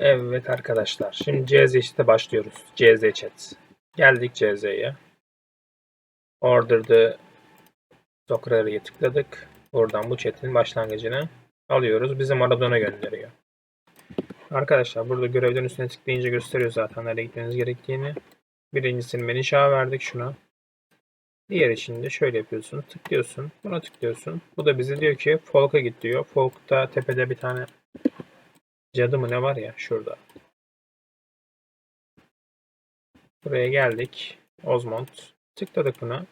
Evet arkadaşlar. Şimdi CZ işte başlıyoruz. CZ chat. Geldik CZ'ye. Order the Socrary'e tıkladık. Buradan bu chat'in başlangıcını alıyoruz. Bizi Maradona gönderiyor. Arkadaşlar burada görevden üstüne tıklayınca gösteriyor zaten nereye gitmeniz gerektiğini. Birincisini menşa verdik şuna. Diğer için de şöyle yapıyorsun. Tıklıyorsun. Buna tıklıyorsun. Bu da bize diyor ki Folk'a git diyor. Folk'ta tepede bir tane cadı mı ne var ya şurada. Buraya geldik. Osmond. Tıkladık buna.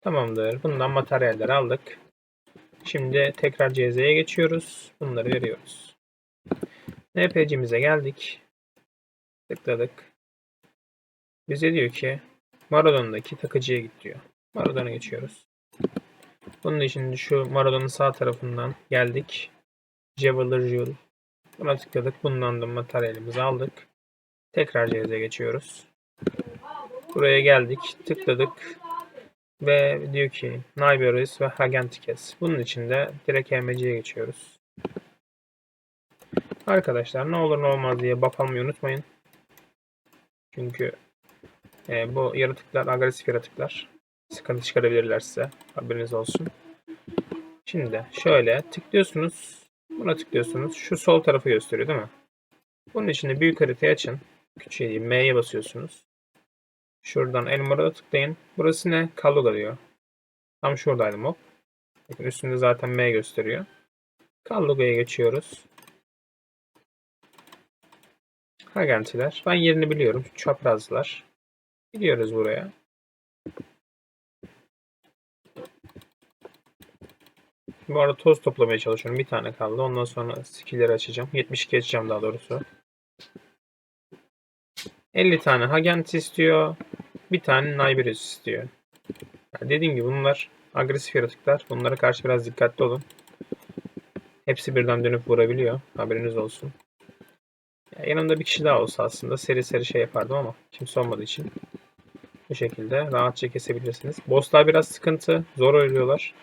Tamamdır. Bundan materyaller aldık. Şimdi tekrar CZ'ye geçiyoruz. Bunları veriyoruz. NPC'mize geldik. Tıkladık. Bize diyor ki Maradona'daki takıcıya git diyor. Maradona geçiyoruz. Bunun için şu Maradona'nın sağ tarafından geldik. Javeler Jewel. Buna tıkladık. Bundan da materyalimizi aldık. Tekrar CZ'ye geçiyoruz. Buraya geldik. Tıkladık. Ve diyor ki Neighbors ve Hagentikes. Bunun için de direkt MC'ye geçiyoruz. Arkadaşlar ne olur ne olmaz diye buff unutmayın. Çünkü e, bu yaratıklar agresif yaratıklar. Sıkıntı çıkarabilirler size. Haberiniz olsun. Şimdi şöyle tıklıyorsunuz. Buna tıklıyorsunuz. Şu sol tarafı gösteriyor değil mi? Bunun için de büyük haritayı açın. Küçüğe M'ye basıyorsunuz. Şuradan Elmar'a tıklayın. Burası ne? Kaluga diyor. Tam şuradaydı mob. Bakın üstünde zaten M gösteriyor. Kaluga'ya geçiyoruz. Hagentiler. Ben yerini biliyorum. Çaprazlar. Gidiyoruz buraya. Bu arada toz toplamaya çalışıyorum. Bir tane kaldı. Ondan sonra skill'leri açacağım. 72 açacağım daha doğrusu. 50 tane Hagent istiyor. Bir tane Nibirus istiyor. Yani dediğim gibi bunlar agresif yaratıklar. Bunlara karşı biraz dikkatli olun. Hepsi birden dönüp vurabiliyor. Haberiniz olsun. Ya yanımda bir kişi daha olsa aslında seri seri şey yapardım ama kimse olmadığı için bu şekilde rahatça kesebilirsiniz. Bosslar biraz sıkıntı. Zor ölüyorlar.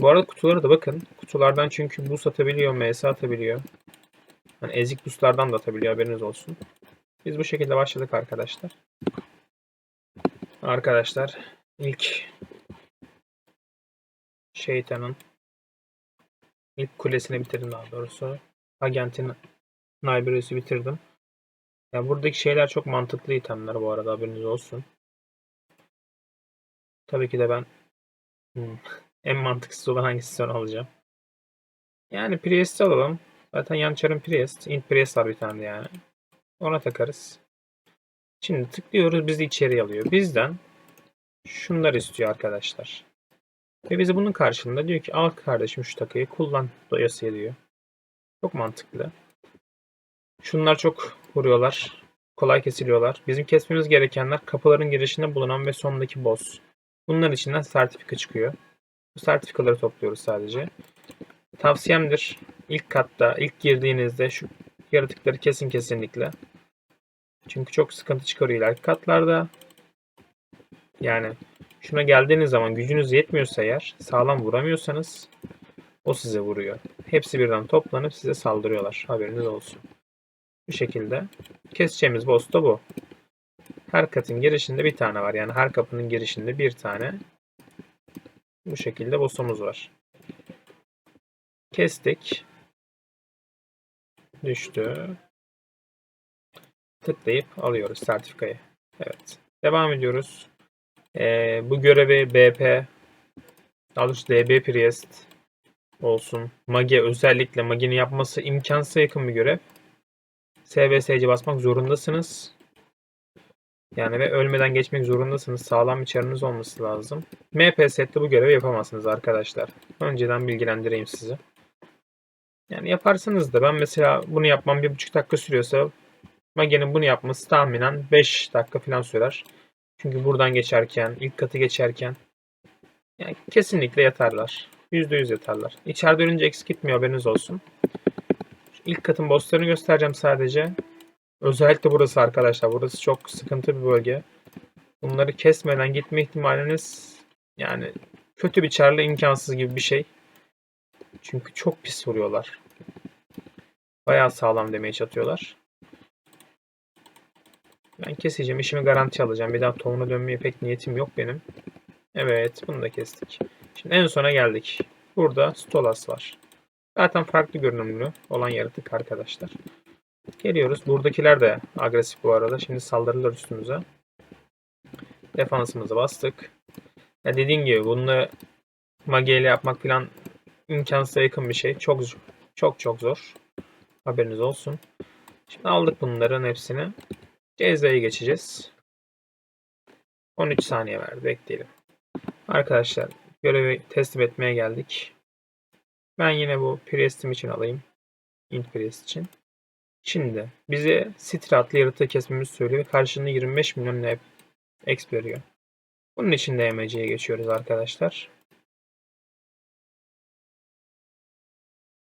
Bu arada kutulara da bakın. Kutulardan çünkü boost atabiliyor, MS atabiliyor. Yani ezik boostlardan da atabiliyor haberiniz olsun. Biz bu şekilde başladık arkadaşlar. Arkadaşlar ilk şeytanın ilk kulesini bitirdim daha doğrusu. Agentin Nibirus'u bitirdim. Ya buradaki şeyler çok mantıklı itemler bu arada haberiniz olsun. Tabii ki de ben hmm, en mantıksız olan hangisi alacağım. Yani Priest'i alalım. Zaten yan çarın Priest. Int Priest var bir tane yani. Ona takarız. Şimdi tıklıyoruz bizi içeri alıyor. Bizden şunlar istiyor arkadaşlar. Ve bize bunun karşılığında diyor ki al kardeşim şu takıyı kullan doyasıya diyor. Çok mantıklı. Şunlar çok vuruyorlar. Kolay kesiliyorlar. Bizim kesmemiz gerekenler kapıların girişinde bulunan ve sondaki boss. Bunların içinden sertifika çıkıyor. Sertifikaları topluyoruz sadece. Tavsiyemdir. İlk katta, ilk girdiğinizde şu yaratıkları kesin kesinlikle. Çünkü çok sıkıntı çıkarıyor ileriki katlarda. Yani şuna geldiğiniz zaman gücünüz yetmiyorsa eğer sağlam vuramıyorsanız o size vuruyor. Hepsi birden toplanıp size saldırıyorlar. Haberiniz olsun. Bu şekilde. Keseceğimiz boss da bu. Her katın girişinde bir tane var. Yani her kapının girişinde bir tane. Bu şekilde boss'umuz var. Kestik. Düştü. Tıklayıp alıyoruz sertifikayı. Evet. Devam ediyoruz. Ee, bu görevi BP daha DB Priest olsun. Mage özellikle Mage'nin yapması imkansıza yakın bir görev. SVSC basmak zorundasınız. Yani ve ölmeden geçmek zorundasınız. Sağlam bir çarınız olması lazım. MP sette bu görevi yapamazsınız arkadaşlar. Önceden bilgilendireyim sizi. Yani yaparsınız da ben mesela bunu yapmam bir buçuk dakika sürüyorsa Mage'nin bunu yapması tahminen 5 dakika falan sürer. Çünkü buradan geçerken, ilk katı geçerken yani kesinlikle yatarlar. %100 yatarlar. İçeride ölünce eksik gitmiyor haberiniz olsun. Şu ilk katın bosslarını göstereceğim sadece. Özellikle burası arkadaşlar. Burası çok sıkıntı bir bölge. Bunları kesmeden gitme ihtimaliniz yani kötü bir çarla imkansız gibi bir şey. Çünkü çok pis vuruyorlar. Bayağı sağlam demeye çatıyorlar. Ben keseceğim. işimi garanti alacağım. Bir daha tohumuna dönmeye pek niyetim yok benim. Evet. Bunu da kestik. Şimdi en sona geldik. Burada Stolas var. Zaten farklı görünümlü olan yaratık arkadaşlar. Geliyoruz. Buradakiler de agresif bu arada. Şimdi saldırırlar üstümüze. Defansımızı bastık. Ya dediğim gibi bunu magiyle yapmak falan imkansıza yakın bir şey. Çok çok çok zor. Haberiniz olsun. Şimdi aldık bunların hepsini. CZ'ye geçeceğiz. 13 saniye verdi. Bekleyelim. Arkadaşlar görevi teslim etmeye geldik. Ben yine bu Priest'im için alayım. Int Priest için. Şimdi bize Sitra adlı yaratığı kesmemizi söylüyor ve karşılığında 25 milyon ne exp veriyor. Bunun için de EMC'ye geçiyoruz arkadaşlar.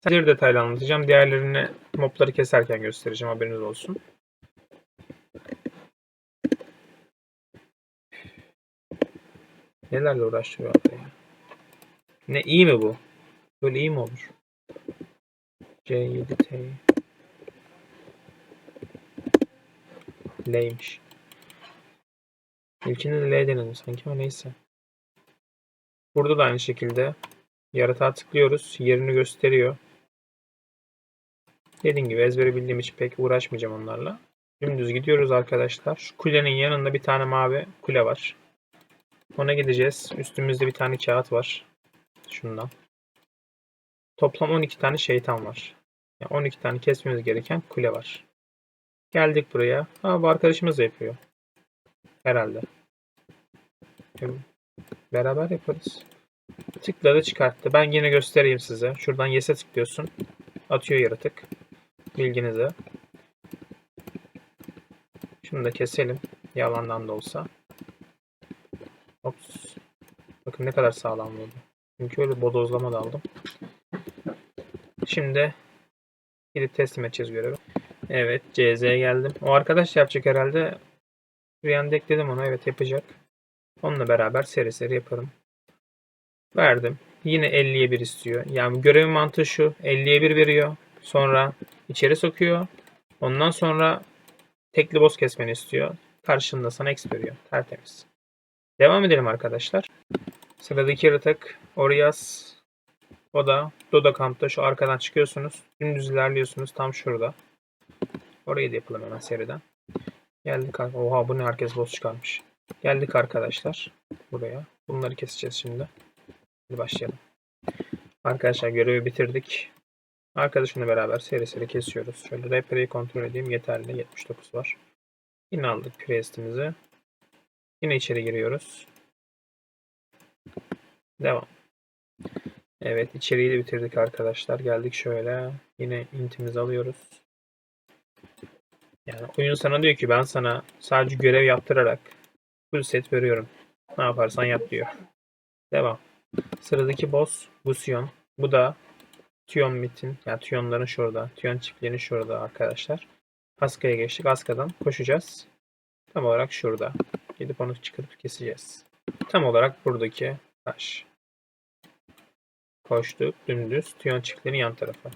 Bir detaylı anlatacağım. Diğerlerini mobları keserken göstereceğim. Haberiniz olsun. Nelerle uğraştırıyor abi ya. Ne iyi mi bu? Böyle iyi mi olur? C7T L'ymiş. İlkinde de L denedim sanki ama neyse. Burada da aynı şekilde yaratığa tıklıyoruz. Yerini gösteriyor. Dediğim gibi ezbere bildiğim için pek uğraşmayacağım onlarla. Dümdüz gidiyoruz arkadaşlar. Şu kulenin yanında bir tane mavi kule var. Ona gideceğiz. Üstümüzde bir tane kağıt var. Şundan. Toplam 12 tane şeytan var. Yani 12 tane kesmemiz gereken kule var. Geldik buraya. Ha bu arkadaşımız da yapıyor. Herhalde. Beraber yaparız. Tıkladı çıkarttı. Ben yine göstereyim size. Şuradan yes'e tıklıyorsun. Atıyor yaratık. Bilginize. Şunu da keselim. Yalandan da olsa. Ops. Bakın ne kadar sağlam oldu. Çünkü öyle bodozlama da aldım. Şimdi gidip teslim edeceğiz görevi. Evet CZ'ye geldim. O arkadaş yapacak herhalde. Rüyanda ekledim onu. Evet yapacak. Onunla beraber seri seri yaparım. Verdim. Yine 50'ye 1 istiyor. Yani görevin mantığı şu. 50'ye 1 veriyor. Sonra içeri sokuyor. Ondan sonra tekli boss kesmeni istiyor. Karşında sana X veriyor. Tertemiz. Devam edelim arkadaşlar. Sıradaki yaratık Orias. O da Doda Kamp'ta şu arkadan çıkıyorsunuz. Dümdüz ilerliyorsunuz tam şurada. Orayı da yapalım hemen seriden. Geldik. Oha bu ne herkes boss çıkarmış. Geldik arkadaşlar buraya. Bunları keseceğiz şimdi. Hadi başlayalım. Arkadaşlar görevi bitirdik. Arkadaşımla beraber seri seri kesiyoruz. Şöyle repreyi kontrol edeyim. Yeterli. 79 var. Yine aldık priestimizi. Yine içeri giriyoruz. Devam. Evet içeriği de bitirdik arkadaşlar. Geldik şöyle. Yine intimizi alıyoruz. Yani oyun sana diyor ki ben sana sadece görev yaptırarak full set veriyorum. Ne yaparsan yap diyor. Devam. Sıradaki boss Gusion. Bu da Tion mitin. Yani Tion'ların şurada. Tion çiftliğinin şurada arkadaşlar. Aska'ya geçtik. Aska'dan koşacağız. Tam olarak şurada. Gidip onu çıkarıp keseceğiz. Tam olarak buradaki taş. Koştuk. Dümdüz. Tion çiftliğinin yan tarafı.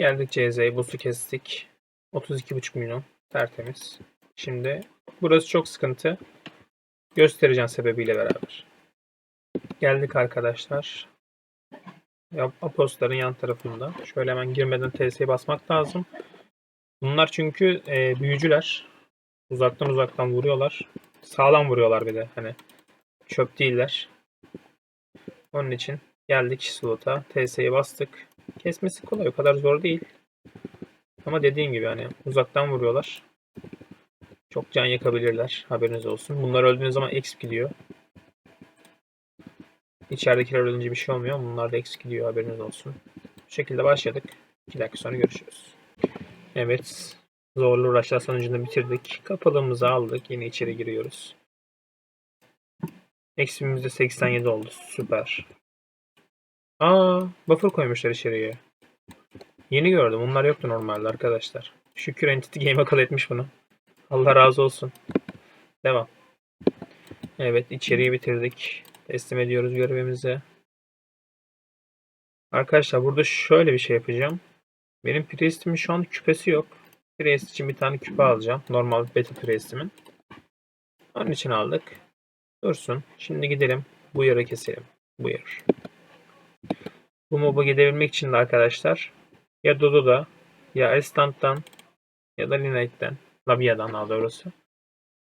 Geldik CZ'ye. Boss'u kestik. 32,5 milyon. Tertemiz. Şimdi burası çok sıkıntı. Göstereceğim sebebiyle beraber. Geldik arkadaşlar. Apostların yan tarafında. Şöyle hemen girmeden TS'ye basmak lazım. Bunlar çünkü e, büyücüler. Uzaktan uzaktan vuruyorlar. Sağlam vuruyorlar bir de. Hani çöp değiller. Onun için geldik slota. TS'ye bastık. Kesmesi kolay. O kadar zor değil. Ama dediğim gibi hani uzaktan vuruyorlar. Çok can yakabilirler. Haberiniz olsun. Bunlar öldüğünüz zaman exp gidiyor. İçeridekiler ölünce bir şey olmuyor. Bunlar da eksik gidiyor haberiniz olsun. Bu şekilde başladık. 2 dakika sonra görüşürüz. Evet. Zorlu uğraşlar sonucunda bitirdik. Kapalığımızı aldık. Yine içeri giriyoruz. Eksimiz de 87 oldu. Süper. Aa, buffer koymuşlar içeriye. Yeni gördüm. Bunlar yoktu normalde arkadaşlar. Şükür Entity Game akıl etmiş bunu. Allah razı olsun. Devam. Evet içeriği bitirdik. Teslim ediyoruz görevimizi. Arkadaşlar burada şöyle bir şey yapacağım. Benim Priest'imin şu an küpesi yok. Priest için bir tane küpe alacağım. Normal beta Priest'imin. Onun için aldık. Dursun. Şimdi gidelim. Bu yarı keselim. Bu yer. Bu mob'a gidebilmek için de arkadaşlar ya Dodo'da ya Estant'tan ya da Lineate'den Labia'dan daha doğrusu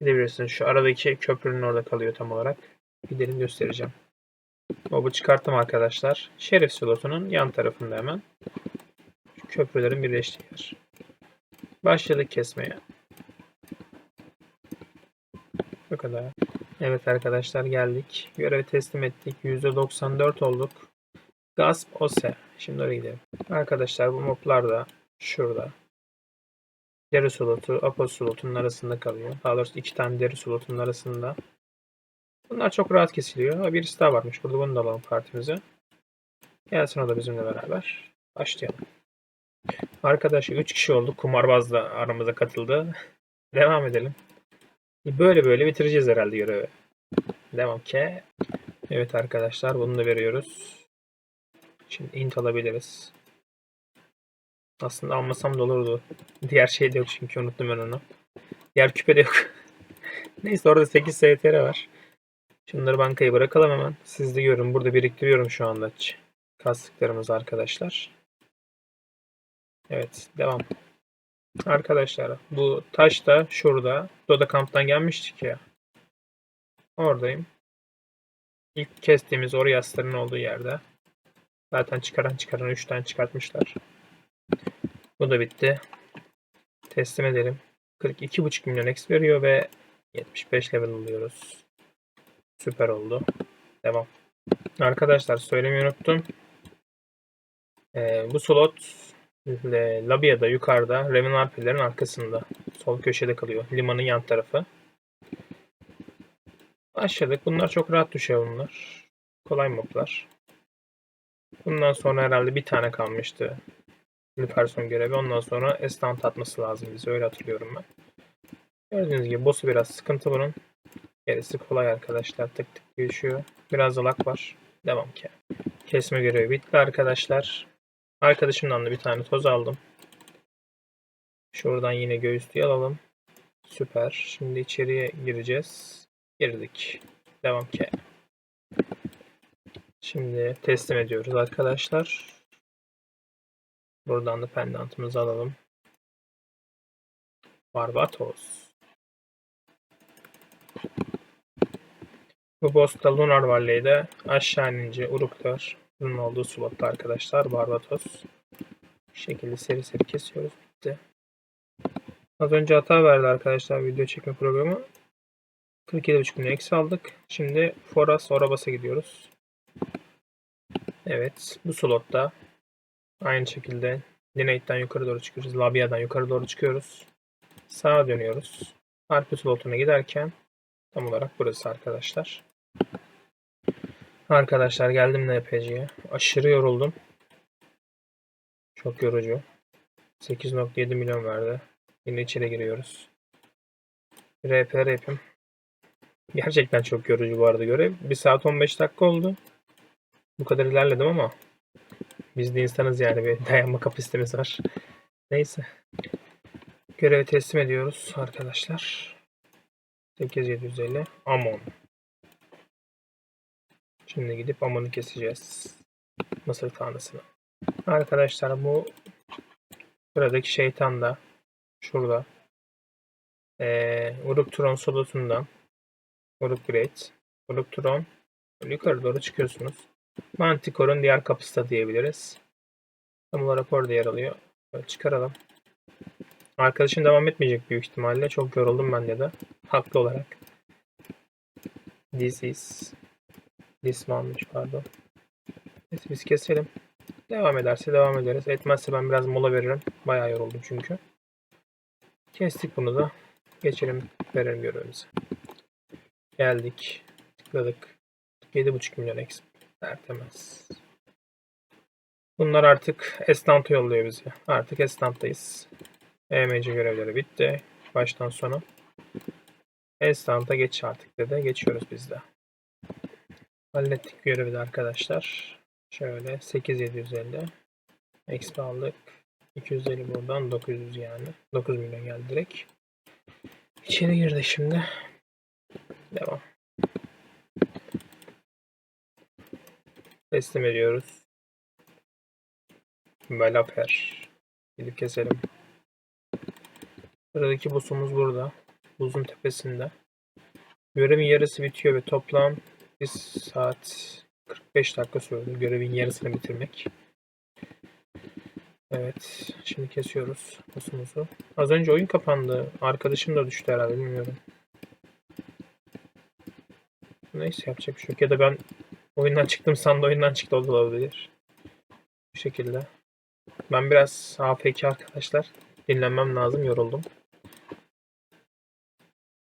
gidebilirsiniz. Şu aradaki köprünün orada kalıyor tam olarak. Gidelim göstereceğim. Mob'u çıkarttım arkadaşlar. Şerif slotunun yan tarafında hemen. Şu köprülerin birleştiği yer. Başladık kesmeye. Bu kadar. Evet arkadaşlar geldik. Görevi teslim ettik. %94 olduk. Gasp Ose. Şimdi oraya gidelim. Arkadaşlar bu moblar da şurada. Deri slotu, Apo slotunun arasında kalıyor. Daha doğrusu iki tane deri slotunun arasında. Bunlar çok rahat kesiliyor. Ha, birisi daha varmış. Burada bunu da alalım partimize. Gelsin o da bizimle beraber. Başlayalım. Arkadaşlar 3 kişi olduk. Kumarbaz da aramıza katıldı. Devam edelim. Böyle böyle bitireceğiz herhalde görevi. Devam ki. Evet arkadaşlar bunu da veriyoruz. Şimdi int alabiliriz. Aslında almasam da olurdu. Diğer şey de yok çünkü unuttum ben onu. Diğer küpe de yok. Neyse orada 8 STR var. Şunları bankaya bırakalım hemen. Siz de görün. Burada biriktiriyorum şu anda kastıklarımız arkadaşlar. Evet. Devam. Arkadaşlar bu taş da şurada. Doda kamptan gelmiştik ya. Oradayım. İlk kestiğimiz Oriasların olduğu yerde. Zaten çıkaran çıkaran 3 tane çıkartmışlar. Bu da bitti. Teslim edelim. 42,5 milyon X veriyor ve 75 level alıyoruz. Süper oldu. Devam. Arkadaşlar söylemeyi unuttum. Ee, bu slot Labia'da yukarıda Reven Arpilerin arkasında. Sol köşede kalıyor. Limanın yan tarafı. Başladık. Bunlar çok rahat düşüyor bunlar. Kolay moblar. Bundan sonra herhalde bir tane kalmıştı. Person görevi. Ondan sonra estant atması lazım bize. Öyle hatırlıyorum ben. Gördüğünüz gibi boss'u biraz sıkıntı bunun. Gerisi kolay arkadaşlar. Tık tık geçiyor. Biraz da lag var. Devam ki. Kesme görevi bitti arkadaşlar. Arkadaşımdan da bir tane toz aldım. Şuradan yine göğüslüğü alalım. Süper. Şimdi içeriye gireceğiz. Girdik. Devam ki. Şimdi teslim ediyoruz arkadaşlar. Buradan da pendantımızı alalım. Barbatos. Bu boss'ta Lunar Valley'de aşağı inince Uruk'tur. Bunun olduğu slotta arkadaşlar. Barbatos. Bu şekilde seri seri kesiyoruz. Bitti. Az önce hata verdi arkadaşlar video çekme programı. 47.5 milyon eksi aldık. Şimdi Foras Orabas'a gidiyoruz. Evet. Bu slotta aynı şekilde Lineate'den yukarı doğru çıkıyoruz. Labia'dan yukarı doğru çıkıyoruz. Sağa dönüyoruz. Harpi slotuna giderken tam olarak burası arkadaşlar. Arkadaşlar geldim NPC'ye. Aşırı yoruldum. Çok yorucu. 8.7 milyon verdi. Yine içeri giriyoruz. RP yapayım. Gerçekten çok yorucu bu arada görev. 1 saat 15 dakika oldu. Bu kadar ilerledim ama biz de insanız yani bir dayanma kapasitemiz var. Neyse. Görevi teslim ediyoruz arkadaşlar. 8750 Amon. Şimdi gidip Amon'u keseceğiz. Mısır tanrısını. Arkadaşlar bu buradaki şeytan da şurada. Ee, Uruk Tron solotundan Uruk Great Uruk Tron yukarı doğru çıkıyorsunuz. Manticore'un diğer kapısı da diyebiliriz. Tam olarak orada yer alıyor. Böyle çıkaralım. Arkadaşım devam etmeyecek büyük ihtimalle. Çok yoruldum ben de. Haklı olarak. This is This one'mış pardon. Neyse biz keselim. Devam ederse devam ederiz. Etmezse ben biraz mola veririm. Bayağı yoruldum çünkü. Kestik bunu da. Geçelim verelim görevimizi. Geldik. Tıkladık. 7.5 milyon exp. Tertemiz. Bunlar artık Estant'a yolluyor bizi. Artık Estant'tayız. EMC görevleri bitti. Baştan sona. Estant'a geç artık dedi. Geçiyoruz biz de. Hallettik görevi de arkadaşlar. Şöyle 8750. Exp aldık. 250 buradan 900 yani. 9 milyon geldi direkt. İçeri girdi şimdi. Devam. Teslim ediyoruz. Belafer. Gidip keselim. Sıradaki boss'umuz burada. Buzun tepesinde. Görevin yarısı bitiyor ve toplam 1 saat 45 dakika sürdü görevin yarısını bitirmek. Evet. Şimdi kesiyoruz boss'umuzu. Az önce oyun kapandı. Arkadaşım da düştü herhalde bilmiyorum. Neyse yapacak bir şey yok. Ya da ben oyundan çıktım sandı oyundan çıktı o da olabilir. Bu şekilde. Ben biraz AFK arkadaşlar. Dinlenmem lazım. Yoruldum.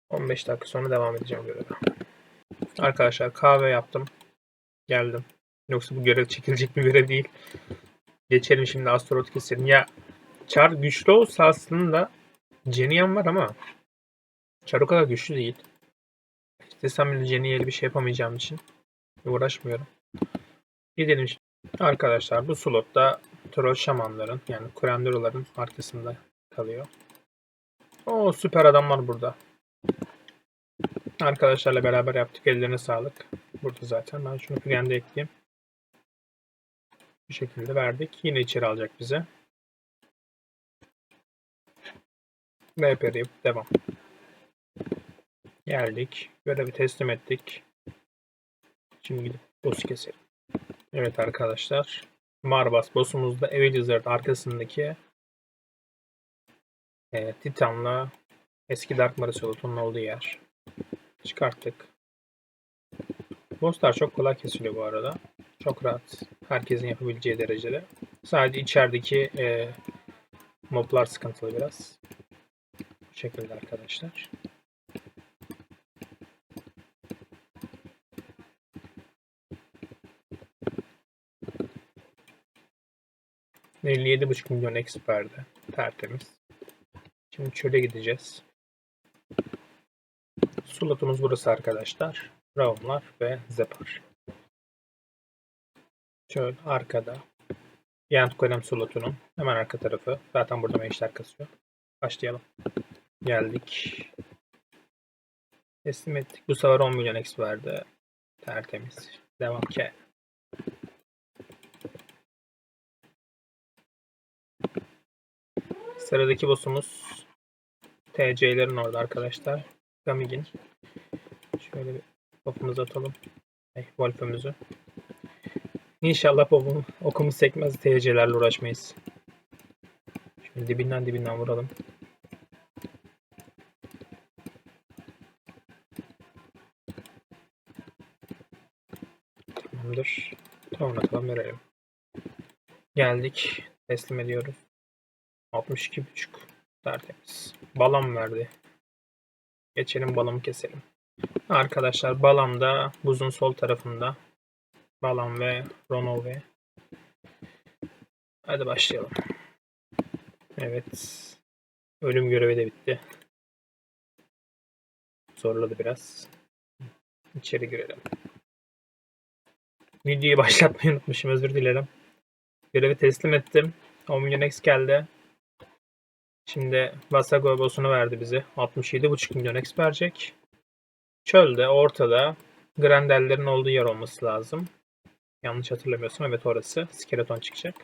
15 dakika sonra devam edeceğim göreve. Arkadaşlar kahve yaptım. Geldim. Yoksa bu görev çekilecek bir görev değil. Geçelim şimdi astrolot keselim. Ya Char güçlü olsa aslında Jenny var ama Char o kadar güçlü değil. İstesem bile Jenny'ye bir şey yapamayacağım için uğraşmıyorum. Gidelim şimdi. Arkadaşlar bu slotta troll şamanların yani kuranderoların arkasında kalıyor. O süper adamlar burada. Arkadaşlarla beraber yaptık. Ellerine sağlık. Burada zaten. Ben şunu frende ekleyeyim. Bu şekilde verdik. Yine içeri alacak bize. VPR yapıp devam. Geldik. Görevi teslim ettik. Şimdi gidip boss'u keselim. Evet arkadaşlar. Marbas boss'umuz da arkasındaki e, Titan'la eski Dark Marisolot'un olduğu yer. Çıkarttık. Bosslar çok kolay kesiliyor bu arada. Çok rahat. Herkesin yapabileceği derecede. Sadece içerideki e, moblar sıkıntılı biraz. Bu şekilde arkadaşlar. Buçuk milyon experde. Tertemiz. Şimdi çöle gideceğiz. Slotumuz burası arkadaşlar. Raumlar ve Zepar. Şöyle arkada. Yant Kolem slotunun hemen arka tarafı. Zaten burada meşler kasıyor. Başlayalım. Geldik. Teslim ettik. Bu sefer 10 milyon X verdi. Tertemiz. Devam ki. Sıradaki boss'umuz TC'lerin orada arkadaşlar. Gamigin. Şöyle bir topumuzu atalım. Hey, Wolf'ümüzü. İnşallah babamın okumuz sekmez TC'lerle uğraşmayız. Şimdi dibinden dibinden vuralım. Tamamdır. Tamam atalım verelim. Geldik. Teslim ediyoruz. 62.5 tertemiz. Balam verdi. Geçelim balamı keselim. Arkadaşlar balam da buzun sol tarafında. Balam ve Ronove. Hadi başlayalım. Evet. Ölüm görevi de bitti. Zorladı biraz. İçeri girelim. Videoyu başlatmayı unutmuşum. Özür dilerim. Görevi teslim ettim. 10 milyon X geldi. Şimdi Vasago boss'unu verdi bize. 67,5 milyon X verecek. Çölde, ortada Grandellerin olduğu yer olması lazım. Yanlış hatırlamıyorsam evet orası. Skeleton çıkacak.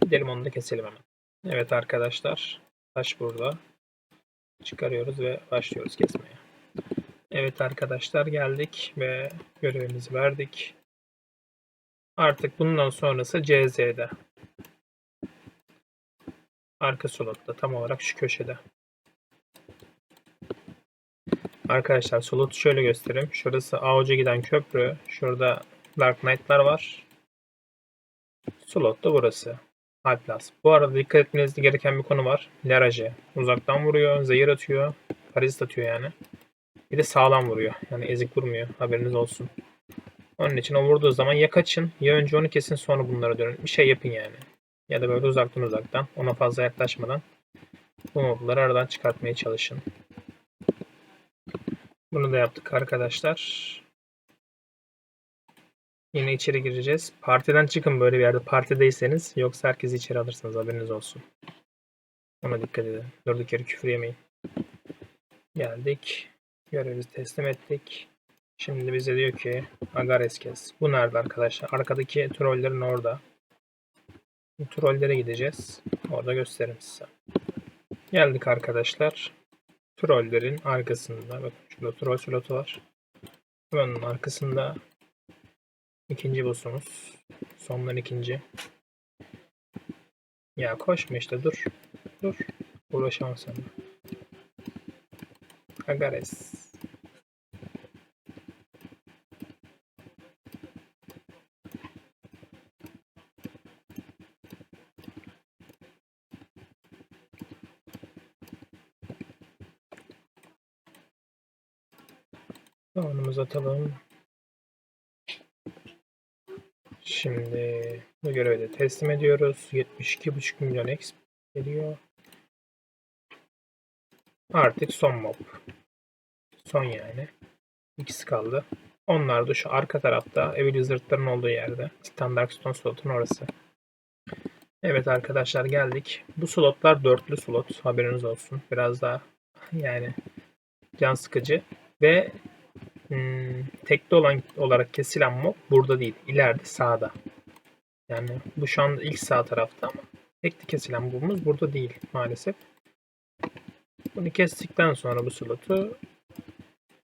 Gidelim onu da keselim hemen. Evet arkadaşlar. Taş burada. Çıkarıyoruz ve başlıyoruz kesmeye. Evet arkadaşlar geldik ve görevimizi verdik. Artık bundan sonrası CZ'de. Arka slotta tam olarak şu köşede. Arkadaşlar slotu şöyle göstereyim. Şurası AOC'a giden köprü. Şurada Dark Knight'lar var. Slot da burası. Alplas. Bu arada dikkat etmeniz gereken bir konu var. Laraje. Uzaktan vuruyor, zehir atıyor, parazit atıyor yani. Bir de sağlam vuruyor. Yani ezik vurmuyor. Haberiniz olsun. Onun için o vurduğu zaman ya kaçın ya önce onu kesin sonra bunlara dönün. Bir şey yapın yani. Ya da böyle uzaktan uzaktan ona fazla yaklaşmadan bu mobları aradan çıkartmaya çalışın. Bunu da yaptık arkadaşlar. Yine içeri gireceğiz. Partiden çıkın böyle bir yerde partideyseniz. Yoksa herkesi içeri alırsınız haberiniz olsun. Ona dikkat edin. Durduk yere küfür yemeyin. Geldik. Görevimizi teslim ettik. Şimdi bize diyor ki Agares kes. Bu nerede arkadaşlar? Arkadaki trollerin orada. Trollere gideceğiz. Orada gösteririm size. Geldik arkadaşlar. Trollerin arkasında. Bakın şurada troll slotu var. Hemen arkasında ikinci boss'umuz. Sondan ikinci. Ya koşma işte dur. Dur. Uğraşamam seninle. Agares. Puanımızı atalım. Şimdi bu görevi de teslim ediyoruz. 72,5 milyon exp geliyor. Artık son mob. Son yani. İkisi kaldı. Onlar da şu arka tarafta Evil Wizard'ların olduğu yerde. Titan Darkstone slotun orası. Evet arkadaşlar geldik. Bu slotlar dörtlü slot. Haberiniz olsun. Biraz daha yani can sıkıcı. Ve hmm, tekli olan olarak kesilen mob burada değil. İleride sağda. Yani bu şu anda ilk sağ tarafta ama tekli kesilen mobumuz burada değil maalesef. Bunu kestikten sonra bu slotu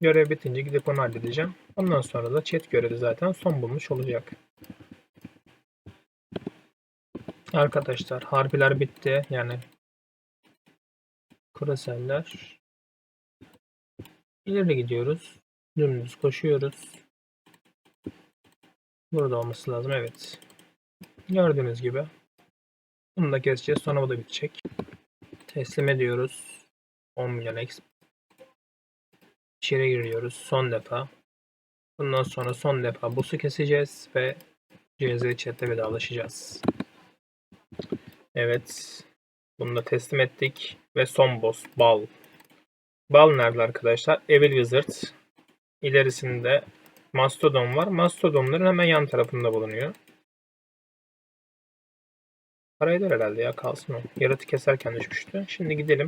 görev bitince gidip onu halledeceğim. Ondan sonra da chat görevi zaten son bulmuş olacak. Arkadaşlar harbiler bitti. Yani Kuraseller. İleri gidiyoruz. Dümdüz koşuyoruz. Burada olması lazım. Evet. Gördüğünüz gibi. Bunu da keseceğiz. Sonra bu da bitecek. Teslim ediyoruz. 10 milyon X. İçeri giriyoruz. Son defa. Bundan sonra son defa boss'u keseceğiz ve CZ chat'te vedalaşacağız. Evet. Bunu da teslim ettik. Ve son boss. Bal. Bal nerede arkadaşlar? Evil Wizard. İlerisinde Mastodon var. Mastodonların hemen yan tarafında bulunuyor. Para eder herhalde ya kalsın o. Yaratı keserken düşmüştü. Şimdi gidelim.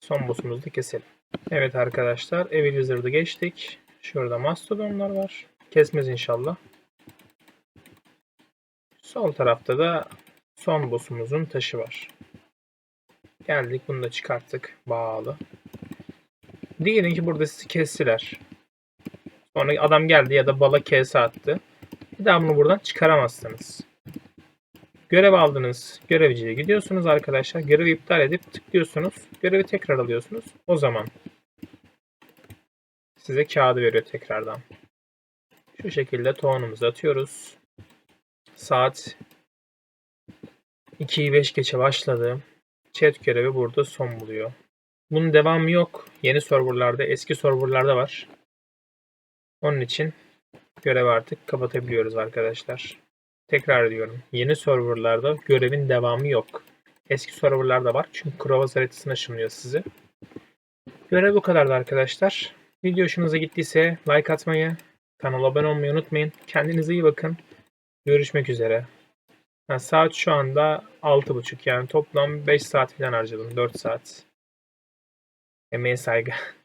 Son boss'umuzu da keselim. Evet arkadaşlar Evil Wizard'ı geçtik. Şurada Mastodonlar var. Kesmez inşallah. Sol tarafta da son boss'umuzun taşı var. Geldik bunu da çıkarttık. Bağlı. Diyelim ki burada sizi kestiler. Sonra adam geldi ya da bala kese attı. Bir daha bunu buradan çıkaramazsınız. Görev aldınız. Görevciye gidiyorsunuz arkadaşlar. Görevi iptal edip tıklıyorsunuz. Görevi tekrar alıyorsunuz. O zaman size kağıdı veriyor tekrardan. Şu şekilde tohumumuzu atıyoruz. Saat 2'yi 5 geçe başladı. Chat görevi burada son buluyor. Bunun devamı yok. Yeni serverlarda, eski serverlarda var. Onun için görev artık kapatabiliyoruz arkadaşlar. Tekrar ediyorum. Yeni serverlarda görevin devamı yok. Eski serverlarda var. Çünkü Krovaz haritasına ışınlıyor sizi. Görev bu kadardı arkadaşlar. Video hoşunuza gittiyse like atmayı, kanala abone olmayı unutmayın. Kendinize iyi bakın. Görüşmek üzere. Yani saat şu anda 6.30 yani toplam 5 saat falan harcadım. 4 saat. Emeğe saygı.